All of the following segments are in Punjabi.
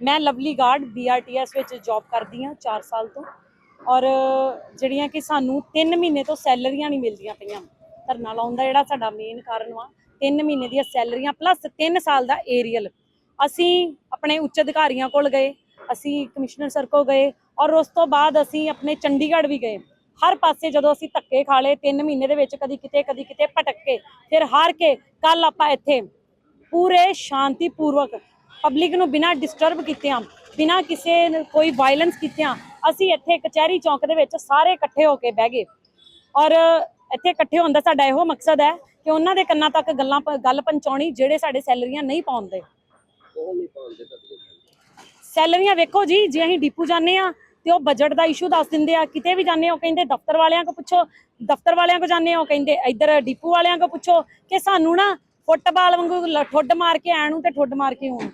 ਮੈਂ ਲਵਲੀ ਗਾਰਡ ਬੀਆਰਟੀਐਸ ਵਿੱਚ ਜੌਬ ਕਰਦੀ ਹਾਂ 4 ਸਾਲ ਤੋਂ। ਔਰ ਜਿਹੜੀਆਂ ਕਿ ਸਾਨੂੰ 3 ਮਹੀਨੇ ਤੋਂ ਸੈਲਰੀਆਂ ਨਹੀਂ ਮਿਲਦੀਆਂ ਪਈਆਂ। ਧਰਨਾ ਲਾਉਣ ਦਾ ਜਿਹੜਾ ਸਾਡਾ ਮੇਨ ਕਾਰਨ ਵਾ 3 ਮਹੀਨੇ ਦੀਆਂ ਸੈਲਰੀਆਂ ਪਲੱਸ 3 ਸਾਲ ਦਾ ਏਰੀਅਲ ਅਸੀਂ ਆਪਣੇ ਉੱਚ ਅਧਿਕਾਰੀਆਂ ਕੋਲ ਗਏ, ਅਸੀਂ ਕਮਿਸ਼ਨਰ ਸਰ ਕੋਲ ਗਏ ਔਰ ਉਸ ਤੋਂ ਬਾਅਦ ਅਸੀਂ ਆਪਣੇ ਚੰਡੀਗੜ੍ਹ ਵੀ ਗਏ। ਹਰ ਪਾਸੇ ਜਦੋਂ ਅਸੀਂ ਧੱਕੇ ਖਾ ਲਏ 3 ਮਹੀਨੇ ਦੇ ਵਿੱਚ ਕਦੀ ਕਿਤੇ ਕਦੀ ਕਿਤੇ ਭਟਕ ਕੇ, ਫਿਰ ਹਾਰ ਕੇ ਕੱਲ ਆਪਾਂ ਇੱਥੇ ਪੂਰੇ ਸ਼ਾਂਤੀਪੂਰਵਕ ਪਬਲਿਕ ਨੂੰ ਬਿਨਾਂ ਡਿਸਟਰਬ ਕੀਤਿਆਂ ਬਿਨਾਂ ਕਿਸੇ ਕੋਈ ਵਾਇਲੈਂਸ ਕੀਤਿਆਂ ਅਸੀਂ ਇੱਥੇ ਕਚਹਿਰੀ ਚੌਂਕ ਦੇ ਵਿੱਚ ਸਾਰੇ ਇਕੱਠੇ ਹੋ ਕੇ ਬਹਿ ਗਏ। ਔਰ ਇੱਥੇ ਇਕੱਠੇ ਹੋਣ ਦਾ ਸਾਡਾ ਇਹੋ ਮਕਸਦ ਹੈ ਕਿ ਉਹਨਾਂ ਦੇ ਕੰਨਾਂ ਤੱਕ ਗੱਲਾਂ ਗੱਲ ਪਹੁੰਚਾਉਣੀ ਜਿਹੜੇ ਸਾਡੇ ਸੈਲਰੀਆਂ ਨਹੀਂ ਪਾਉਂਦੇ ਸੈਲਰੀਆਂ ਵੇਖੋ ਜੀ ਜੇ ਅਸੀਂ ਡਿਪੂ ਜਾਂਦੇ ਆ ਤੇ ਉਹ ਬਜਟ ਦਾ ਇਸ਼ੂ ਦੱਸ ਦਿੰਦੇ ਆ। ਕਿਤੇ ਵੀ ਜਾਂਦੇ ਉਹ ਕਹਿੰਦੇ ਦਫ਼ਤਰ ਵਾਲਿਆਂ ਕੋ ਪੁੱਛੋ ਦਫ਼ਤਰ ਵਾਲਿਆਂ ਕੋ ਜਾਂਦੇ ਉਹ ਕਹਿੰਦੇ ਇੱਧਰ ਡਿਪੂ ਵਾਲਿਆਂ ਕੋ ਪੁੱਛੋ ਕਿ ਸਾਨੂੰ ਨਾ ਫੁੱਟਬਾਲ ਵਾਂਗੂ ਠੁੱਡ ਮਾਰ ਕੇ ਆਣ ਨੂੰ ਤੇ ਠੁੱਡ ਮਾਰ ਕੇ ਆਉਣ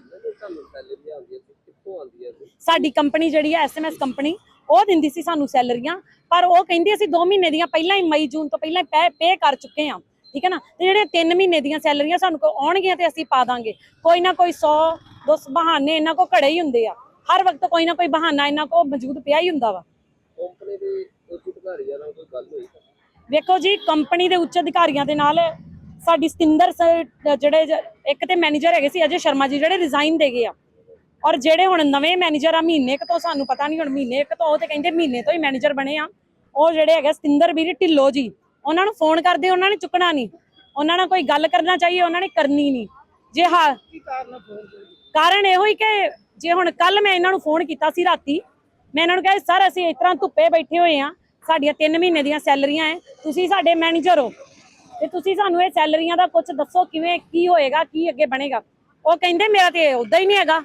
ਤੁਹਾਨੂੰ ਸੈਲਰੀ ਆਉਂਦੀ ਹੈ ਤੇ ਕਿੱਥੋਂ ਆਉਂਦੀ ਹੈ ਤੇ ਸਾਡੀ ਕੰਪਨੀ ਜਿਹੜੀ ਹੈ ਐਸਐਮਐਸ ਕੰਪਨੀ ਉਹ ਦਿੰਦੀ ਸੀ ਸਾਨੂੰ ਸੈਲਰੀਆਂ ਪਰ ਉਹ ਕਹਿੰਦੀ ਅਸੀਂ 2 ਮਹੀਨੇ ਦੀਆਂ ਪਹਿਲਾਂ ਹੀ ਮਈ ਜੂਨ ਤੋਂ ਪਹਿਲਾਂ ਹੀ ਪੇ ਕਰ ਚੁੱਕੇ ਹਾਂ ਠੀਕ ਹੈ ਨਾ? ਤੇ ਜਿਹੜੇ 3 ਮਹੀਨੇ ਦੀਆਂ ਸੈਲਰੀਆਂ ਸਾਨੂੰ ਕੋ ਆਉਣਗੀਆਂ ਤੇ ਅਸੀਂ ਪਾ ਦਾਂਗੇ। ਕੋਈ ਨਾ ਕੋਈ 100 200 ਬਹਾਨੇ ਇਹਨਾਂ ਕੋ ਘੜੇ ਹੀ ਹੁੰਦੇ ਆ। ਹਰ ਵਕਤ ਕੋਈ ਨਾ ਕੋਈ ਬਹਾਨਾ ਇਹਨਾਂ ਕੋ ਮੌਜੂਦ ਪਿਆ ਹੀ ਹੁੰਦਾ ਵਾ। ਕੰਪਨੀ ਦੇ ਉੱਚ ਅਧਿਕਾਰੀਆਂ ਨਾਲ ਕੋਈ ਗੱਲ ਹੋਈ? ਤਾਂ ਵੇਖੋ ਜੀ ਕੰਪਨੀ ਦੇ ਉੱਚ ਅਧਿਕਾਰੀਆਂ ਦੇ ਨਾਲ ਸਾਡੀ ਸਤਿੰਦਰ ਜਿਹੜੇ ਇੱਕ ਤੇ ਮੈਨੇਜਰ ਹੈਗੇ ਸੀ ਅਜੇ ਸ਼ਰਮਾ ਜੀ, ਜਿਹੜੇ ਰਿਜ਼ਾਈਨ ਦੇ ਗਏ ਆ। ਔਰ ਜਿਹੜੇ ਹੁਣ ਨਵੇਂ ਮੈਨੇਜਰ ਆ, ਮਹੀਨੇ ਕੁ ਤੋਂ ਸਾਨੂੰ ਪਤਾ ਨਹੀਂ ਹੁਣ ਮਹੀਨੇ ਕੁ ਤੋਂ, ਉਹ ਤੇ ਕਹਿੰਦੇ ਮਹੀਨੇ ਤੋਂ ਹੀ ਮੈਨੇਜਰ ਬਣੇ ਆ। ਉਹ ਜਿਹੜੇ ਹੈਗੇ ਸਤਿੰਦਰ ਵੀਰ ਢਿੱਲੋ ਜੀ, ਉਹਨਾਂ ਨੂੰ ਫੋਨ ਕਰਦੇ, ਉਹਨਾਂ ਨੇ ਚੁੱਕਣਾ ਨਹੀਂ ਉਹਨਾਂ ਨਾਲ ਕੋਈ ਗੱਲ ਕਰਨਾ ਚਾਹੀਏ, ਉਹਨਾਂ ਨੇ ਕਰਨੀ ਨਹੀਂ ਜੇ ਹਾਂ, ਕਾਰਨ ਕਾਰਨ ਇਹੋ ਹੀ ਕਿ ਜੇ ਹੁਣ ਕੱਲ ਮੈਂ ਇਹਨਾਂ ਨੂੰ ਫੋਨ ਕੀਤਾ ਸੀ ਰਾਤੀ, ਮੈਂ ਇਹਨਾਂ ਨੂੰ ਕਿਹਾ, ਸਰ, ਅਸੀਂ ਇਸ ਤਰ੍ਹਾਂ ਧੁੱਪੇ ਬੈਠੇ ਹੋਏ ਆ, ਸਾਡੀਆਂ 3 ਮਹੀਨੇ ਦੀਆਂ ਸੈਲਰੀਆਂ ਐ, ਤੁਸੀਂ ਸਾਡੇ ਮੈਨੇਜਰ ਹੋ। ਤੇ ਤੁਸੀਂ ਸਾਨੂੰ ਇਹ ਸੈਲਰੀਆਂ ਦਾ ਕੁਝ ਦੱਸੋ ਕਿਵੇਂ, ਕੀ ਹੋਏਗਾ, ਕੀ ਅੱਗੇ ਬਣੇਗਾ? ਉਹ ਕਹਿੰਦੇ ਮੇਰਾ ਤੇ ਉਦਾਂ ਹੀ ਨਹੀਂ ਹੈਗਾ।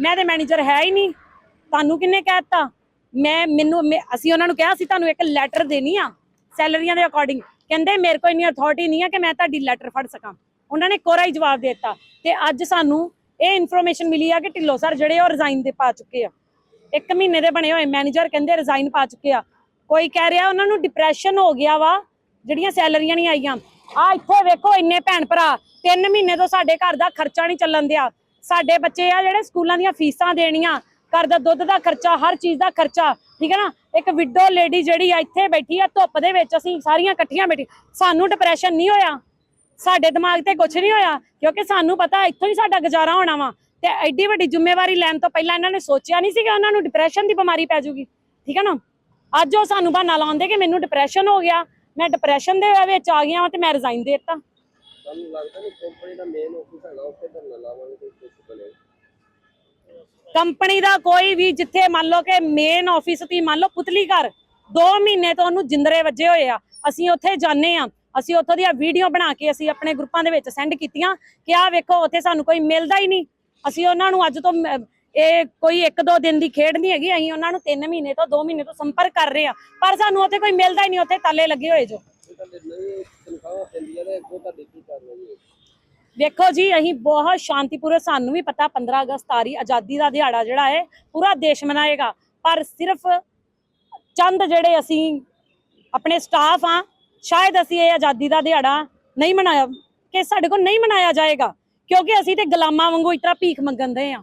ਮੈਂ ਤੇ ਮੈਨੇਜਰ ਹੈ ਹੀ ਨਹੀਂ। ਤੁਹਾਨੂੰ ਕਿੰਨੇ ਕਹਿਤਾ ਮੈਂ, ਮੈਨੂੰ, ਮੈਂ- ਅਸੀਂ ਉਹਨਾਂ ਨੂੰ ਕਿਹਾ ਸੀ ਤੁਹਾਨੂੰ ਇੱਕ ਲੈਟਰ ਦੇਣੀ ਆ, ਸੈਲਰੀਆਂ ਦੇ ਅਕੋਰਡਿੰਗ ਕਹਿੰਦੇ ਮੇਰੇ ਕੋਲ ਇੰਨੀ ਅਥਾਰਟੀ ਨਹੀਂ ਆ ਕਿ ਮੈਂ ਤੁਹਾਡੀ ਲੈਟਰ ਫੜ ਸਕਾਂ। ਉਹਨਾਂ ਨੇ ਕੋਰਾ ਹੀ ਜਵਾਬ ਦੇ ਦਿੱਤਾ। ਤੇ ਅੱਜ ਸਾਨੂੰ ਇਹ ਇਨਫੋਰਮੇਸ਼ਨ ਮਿਲੀ ਆ ਕਿ ਢਿੱਲੋਂ ਸਰ ਜਿਹੜੇ ਉਹ ਰਿਜ਼ਾਈਨ ਦੇ ਪਾ ਚੁੱਕੇ ਆ। ਇੱਕ ਮਹੀਨੇ ਦੇ ਬਣੇ ਹੋਏ ਮੈਨੇਜਰ ਕਹਿੰਦੇ ਰਿਜ਼ਾਈਨ ਪਾ ਚੁੱਕੇ ਆ। ਕੋਈ ਕਹਿ ਰਿਹਾ, ਉਹਨਾਂ ਨੂੰ ਡਿਪਰੈਸ਼ਨ ਹੋ ਗਿਆ ਵਾ। ਜਿਹੜੀਆਂ ਸੈਲਰੀਆਂ ਨਹੀਂ ਆਈਆਂ। ਆ ਇੱਥੇ ਵੇਖੋ ਇੰਨੇ ਭੈਣ ਭਰਾ, ਤਿੰਨ ਮਹੀਨੇ ਤੋਂ ਸਾਡੇ ਘਰ ਦਾ ਖਰਚਾ ਨਹੀਂ ਚੱਲਣ ਦਿਆ। ਸਾਡੇ ਬੱਚੇ ਆ ਜਿਹੜੇ ਸਕੂਲਾਂ ਦੀਆਂ ਫੀਸਾਂ ਦੇਣੀਆਂ, ਘਰ ਦਾ ਦੁੱਧ ਦਾ ਖਰਚਾ, ਹਰ ਚੀਜ਼ ਦਾ ਖਰਚਾ, ਠੀਕ ਹੈ ਨਾ? ਇੱਕ ਵਿਡੋ ਲੇਡੀ ਜਿਹੜੀ ਆ ਇੱਥੇ ਬੈਠੀ ਆ, ਧੁੱਪ ਦੇ ਵਿੱਚ ਅਸੀਂ ਸਾਰੀਆਂ ਇਕੱਠੀਆਂ ਬੈਠੀ। ਸਾਨੂੰ ਡਿਪਰੈਸ਼ਨ ਨਹੀਂ ਹੋਇਆ। ਸਾਡੇ ਦਿਮਾਗ ਤੇ ਕੁਝ ਨਹੀਂ ਹੋਇਆ, ਕਿਉਂਕਿ ਸਾਨੂੰ ਪਤਾ ਇੱਥੋਂ ਹੀ ਸਾਡਾ ਗੁਜ਼ਾਰਾ ਹੋਣਾ ਵਾ। ਤੇ ਐਡੀ ਵੱਡੀ ਜ਼ਿੰਮੇਵਾਰੀ ਲੈਣ ਤੋਂ ਪਹਿਲਾਂ ਇਹਨਾਂ ਨੇ ਸੋਚਿਆ ਨਹੀਂ ਸੀ ਕਿ ਉਹਨਾਂ ਨੂੰ ਡਿਪਰੈਸ਼ਨ ਦੀ ਬਿਮਾਰੀ ਪੈ ਜੂਗੀ, ਠੀਕ ਹੈ ਨਾ? ਅੱਜ ਉਹ ਸਾਨੂੰ ਬਹਾਨਾ ਲਾਉਂਦੇ ਕਿ ਮੈਨੂੰ ਡਿਪਰੈਸ਼ਨ ਹੋ ਗਿਆ। ਮੈਂ ਡਿਪਰੈਸ਼ਨ ਦੇ ਵਿੱਚ ਆ ਗਿਆ ਤੇ ਮੈਂ ਰਿਜ਼ਾਈਨ ਦੇ ਦਿੱਤਾ। ਤੁਹਾਨੂੰ ਲੱਗਦਾ ਨਹੀਂ ਕੰਪਨੀ ਦਾ ਮੇਨ ਆਫਿਸ ਹੈਗਾ ਉੱਥੇ ਧਰਨਾ ਲਾਵਾਂਗੇ ਤੇ ਕੁਝ ਬਣੇ ਕੰਪਨੀ ਦਾ ਕੋਈ ਵੀ ਜਿੱਥੇ ਮੰਨ ਲਓ ਕਿ ਮੇਨ ਆਫਿਸ ਤੀ ਮੰਨ ਲਓ ਪੁਤਲੀ ਘਰ 2 ਮਹੀਨੇ ਤੋਂ ਉਹਨੂੰ ਜਿੰਦਰੇ ਵੱਜੇ ਹੋਏ ਆ। ਅਸੀਂ ਉੱਥੇ ਜਾਂਦੇ ਆ ਅਸੀਂ ਉੱਥੋਂ ਦੀਆਂ ਵੀਡੀਓ ਬਣਾ ਕੇ ਅਸੀਂ ਆਪਣੇ ਗਰੁੱਪਾਂ ਦੇ ਵਿੱਚ ਸੈਂਡ ਕੀਤੀਆਂ ਕਿ ਆਹ ਵੇਖੋ ਉੱਥੇ ਸਾਨੂੰ ਕੋਈ ਮਿਲਦਾ ਹੀ ਨਹੀਂ। ਅਸੀਂ ਉਹਨਾਂ ਨੂੰ ਅੱਜ ਤੋਂ ਇਹ ਕੋਈ ਇੱਕ ਦੋ ਦਿਨ ਦੀ ਖੇਡ ਨਹੀਂ ਹੈਗੀ, ਅਸੀਂ ਉਹਨਾਂ ਨੂੰ 3 ਮਹੀਨੇ ਤੋਂ 2 ਮਹੀਨੇ ਤੋਂ ਸੰਪਰਕ ਕਰ ਰਹੇ ਆ ਪਰ ਸਾਨੂੰ ਉੱਥੇ ਕੋਈ ਮਿਲਦਾ ਹੀ ਨਹੀਂ, ਉੱਥੇ ਤਾਲੇ ਲੱਗੇ ਹੋਏ ਜੋ। ਦੇਖੋ ਜੀ, ਅਸੀਂ ਬਹੁਤ ਸ਼ਾਂਤੀਪੂਰਵਕ ਸਾਨੂੰ ਵੀ ਪਤਾ 15 ਅਗਸਤ ਆ ਰਹੀ ਆਜ਼ਾਦੀ ਦਾ ਦਿਹਾੜਾ ਜਿਹੜਾ ਹੈ, ਪੂਰਾ ਦੇਸ਼ ਮਨਾਏਗਾ। ਪਰ ਸਿਰਫ ਚੰਦ ਜਿਹੜੇ ਅਸੀਂ ਆਪਣੇ ਸਟਾਫ ਆ ਸ਼ਾਇਦ ਅਸੀਂ ਇਹ ਆਜ਼ਾਦੀ ਦਾ ਦਿਹਾੜਾ ਨਹੀਂ ਮਨਾਇਆ, ਕਿ ਸਾਡੇ ਕੋਲ ਨਹੀਂ ਮਨਾਇਆ ਜਾਏਗਾ, ਕਿਉਂਕਿ ਅਸੀਂ ਤੇ ਗੁਲਾਮਾਂ ਵਾਂਗੂ ਇਤਰਾ ਭੀਖ ਮੰਗਣ ਦੇ ਆ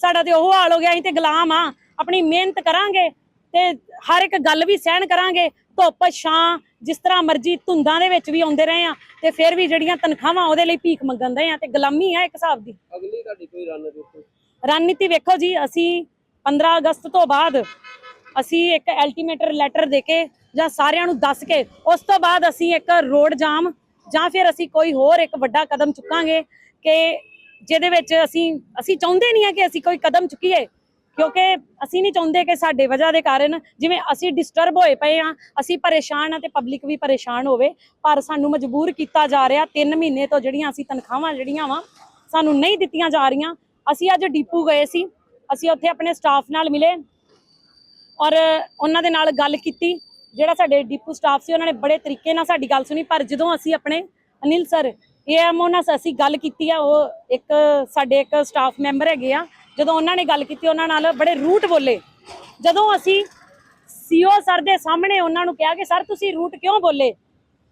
ਸਾਡਾ ਤੇ ਉਹ ਹਾਲ ਹੋ ਗਿਆ ਅਸੀਂ ਤੇ ਗੁਲਾਮ ਆ। ਆਪਣੀ ਮਿਹਨਤ ਕਰਾਂਗੇ ਤੇ ਹਰ ਇੱਕ ਗੱਲ ਵੀ ਸਹਿਣ ਕਰਾਂਗੇ। ਧੁੱਪ ਛਾਂ ਜਿਸ ਤਰ੍ਹਾਂ ਮਰਜ਼ੀ ਧੁੰਦਾਂ ਦੇ ਵਿੱਚ ਵੀ ਆਉਂਦੇ ਰਹੇ ਆ ਤੇ ਫਿਰ ਵੀ ਜਿਹੜੀਆਂ ਤਨਖਾਹਾਂ ਉਹਦੇ ਲਈ ਭੀਖ ਮੰਗਣਦੇ ਆ ਤੇ ਗੁਲਾਮੀ ਆ ਇੱਕ ਹਿਸਾਬ ਦੀ। ਅਗਲੀ ਤੁਹਾਡੀ ਕੋਈ ਰਣਨੀਤੀ ਰਣਨੀਤੀ ਵੇਖੋ ਜੀ ਅਸੀਂ 15 ਅਗਸਤ ਤੋਂ ਬਾਅਦ ਅਸੀਂ ਇੱਕ ਅਲਟੀਮੇਟਰ ਲੈਟਰ ਦੇ ਕੇ ਜਾਂ ਸਾਰਿਆਂ ਨੂੰ ਦੱਸ ਕੇ ਉਸ ਤੋਂ ਬਾਅਦ ਅਸੀਂ ਇੱਕ ਰੋਡ ਜਾਮ ਜਾਂ ਫਿਰ ਅਸੀਂ ਕੋਈ ਹੋਰ ਇੱਕ ਵੱਡਾ ਕਦਮ ਚੁੱਕਾਂਗੇ ਕਿ ਜਿਹਦੇ ਵਿੱਚ ਅਸੀਂ ਅਸੀਂ ਚਾਹੁੰਦੇ ਨਹੀਂ ਆ ਕਿ ਅਸੀਂ ਕੋਈ ਕਦਮ ਚੁੱਕੀਏ, ਕਿਉਂਕਿ ਅਸੀਂ ਨਹੀਂ ਚਾਹੁੰਦੇ ਕਿ ਸਾਡੇ ਵਜ੍ਹਾ ਦੇ ਕਾਰਨ ਜਿਵੇਂ ਅਸੀਂ ਡਿਸਟਰਬ ਹੋਏ ਪਏ ਆ ਅਸੀਂ ਪਰੇਸ਼ਾਨ ਆ ਤੇ ਪਬਲਿਕ ਵੀ ਪਰੇਸ਼ਾਨ ਹੋਵੇ, ਪਰ ਸਾਨੂੰ ਮਜਬੂਰ ਕੀਤਾ ਜਾ ਰਿਹਾ 3 ਮਹੀਨੇ ਤੋਂ ਜਿਹੜੀਆਂ ਅਸੀਂ ਤਨਖਾਹਾਂ ਜਿਹੜੀਆਂ ਵਾ, ਸਾਨੂੰ ਨਹੀਂ ਦਿੱਤੀਆਂ ਜਾ ਰਹੀਆਂ। ਅਸੀਂ ਅੱਜ ਡੀਪੂ ਗਏ ਸੀ, ਅਸੀਂ ਉੱਥੇ ਆਪਣੇ ਸਟਾਫ ਨਾਲ ਮਿਲੇ ਔਰ ਉਹਨਾਂ ਦੇ ਨਾਲ ਗੱਲ ਕੀਤੀ। ਜਿਹੜਾ ਸਾਡੇ ਡੀਪੂ ਸਟਾਫ ਸੀ, ਉਹਨਾਂ ਨੇ ਬੜੇ ਤਰੀਕੇ ਨਾਲ ਸਾਡੀ ਗੱਲ ਸੁਣੀ, ਪਰ ਜਦੋਂ ਅਸੀਂ ਆਪਣੇ ਅਨਿਲ ਸਰ ਏਐਮਓ ਨਾਲ ਅਸੀਂ ਗੱਲ ਕੀਤੀ ਆ, ਉਹ ਇੱਕ ਸਾਡੇ ਇੱਕ ਸਟਾਫ ਮੈਂਬਰ ਹੈਗੇ ਆ, ਜਦੋਂ ਉਹਨਾਂ ਨੇ ਗੱਲ ਕੀਤੀ, ਉਹਨਾਂ ਨਾਲ ਬੜੇ ਰੂਟ ਬੋਲੇ। ਜਦੋਂ ਅਸੀਂ ਸੀਓ ਸਰ ਦੇ ਸਾਹਮਣੇ ਉਹਨਾਂ ਨੂੰ ਕਿਹਾ ਕਿ, ਸਰ, ਤੁਸੀਂ ਰੂਟ ਕਿਉਂ ਬੋਲੇ?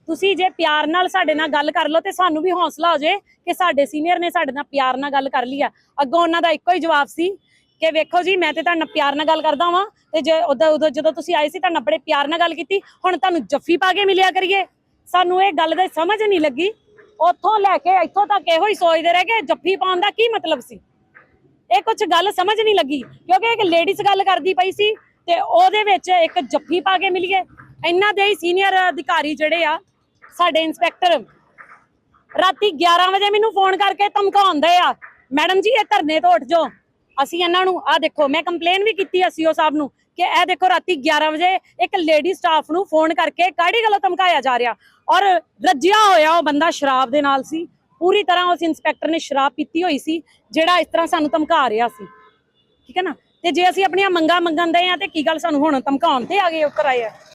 ਤੁਸੀਂ ਜੇ ਪਿਆਰ ਨਾਲ ਸਾਡੇ ਨਾਲ ਗੱਲ ਕਰ ਲਓ ਤੇ ਸਾਨੂੰ ਵੀ ਹੌਸਲਾ ਹੋ ਜਾਏ ਕਿ ਸਾਡੇ ਸੀਨੀਅਰ ਨੇ ਸਾਡੇ ਨਾਲ ਪਿਆਰ ਨਾਲ ਗੱਲ ਕਰ ਲਈ ਆ। ਅੱਗੋਂ ਉਹਨਾਂ ਦਾ ਇੱਕੋ ਹੀ ਜਵਾਬ ਸੀ ਕਿ, ਵੇਖੋ ਜੀ, ਮੈਂ ਤੇ ਤੁਹਾਡੇ ਨਾਲ ਪਿਆਰ ਨਾਲ ਗੱਲ ਕਰਦਾ ਵਾਂ ਤੇ ਜੇ ਉਦੋਂ ਉਦੋਂ ਜਦੋਂ ਤੁਸੀਂ ਆਏ ਸੀ, ਤੁਹਾਡੇ ਨਾਲ ਬੜੇ ਪਿਆਰ ਨਾਲ ਗੱਲ ਕੀਤੀ, ਹੁਣ ਤੁਹਾਨੂੰ ਜੱਫੀ ਪਾ ਕੇ ਮਿਲਿਆ ਕਰੀਏ। ਸਾਨੂੰ ਇਹ ਗੱਲ ਦੀ ਸਮਝ ਨਹੀਂ ਲੱਗੀ। ਉੱਥੋਂ ਲੈ ਕੇ ਇੱਥੋਂ ਤੱਕ ਇਹੋ ਹੀ ਸੋਚਦੇ ਰਹੇ ਕਿ ਜੱਫੀ ਪਾਉਣ ਦਾ ਕੀ ਮਤਲਬ ਸੀ? ਇਹ ਕੁਝ ਗੱਲ ਸਮਝ ਨਹੀਂ ਲੱਗੀ, ਕਿਉਂਕਿ ਇੱਕ ਲੇਡੀਜ਼ ਗੱਲ ਕਰਦੀ ਪਈ ਸੀ ਤੇ ਉਹਦੇ ਵਿੱਚ ਇੱਕ ਜੱਫੀ ਪਾ ਕੇ ਮਿਲੀਏ। ਇਹਨਾਂ ਦੇ ਹੀ ਸੀਨੀਅਰ ਅਧਿਕਾਰੀ ਜਿਹੜੇ ਆ, ਸਾਡੇ ਇੰਸਪੈਕਟਰ ਰਾਤੀ 11 ਵਜੇ ਮੈਨੂੰ ਫੋਨ ਕਰਕੇ ਧਮਕਾਉਂਦੇ ਆ ਮੈਡਮ ਜੀ, ਇਹ ਧਰਨੇ ਤੋਂ ਉੱਠ ਜਾਓ। ਅਸੀਂ ਇਹਨਾਂ ਨੂੰ ਆ ਦੇਖੋ, ਮੈਂ ਕੰਪਲੇਨ ਵੀ ਕੀਤੀ ਆ ਸੀਓ ਸਾਹਿਬ ਨੂੰ ਕਿ ਇਹ ਦੇਖੋ ਰਾਤੀ 11 ਵਜੇ ਇੱਕ ਲੇਡੀ ਸਟਾਫ ਨੂੰ ਫੋਨ ਕਰਕੇ ਕਾੜੀ ਗੱਲੋਂ ਧਮਕਾਇਆ ਜਾ ਰਿਹਾ? ਔਰ ਰੱਜਿਆ ਹੋਇਆ ਉਹ ਬੰਦਾ ਸ਼ਰਾਬ ਦੇ ਨਾਲ ਸੀ। ਪੂਰੀ ਤਰ੍ਹਾਂ ਉਸ ਇੰਸਪੈਕਟਰ ਨੇ ਸ਼ਰਾਬ ਪੀਤੀ ਹੋਈ ਸੀ, ਜਿਹੜਾ ਇਸ ਤਰ੍ਹਾਂ ਸਾਨੂੰ ਧਮਕਾ ਰਿਹਾ ਸੀ। ਠੀਕ ਹੈ ਨਾ? ਤੇ ਜੇ ਅਸੀਂ ਆਪਣੀਆਂ ਮੰਗਾਂ ਮੰਗਣ ਦੇ ਆ ਤੇ ਕੀ ਗੱਲ ਸਾਨੂੰ ਹੁਣ ਧਮਕਾਉਣ ਤੇ ਆ ਗਏ, ਉੱਤਰ ਆਏ ਆ?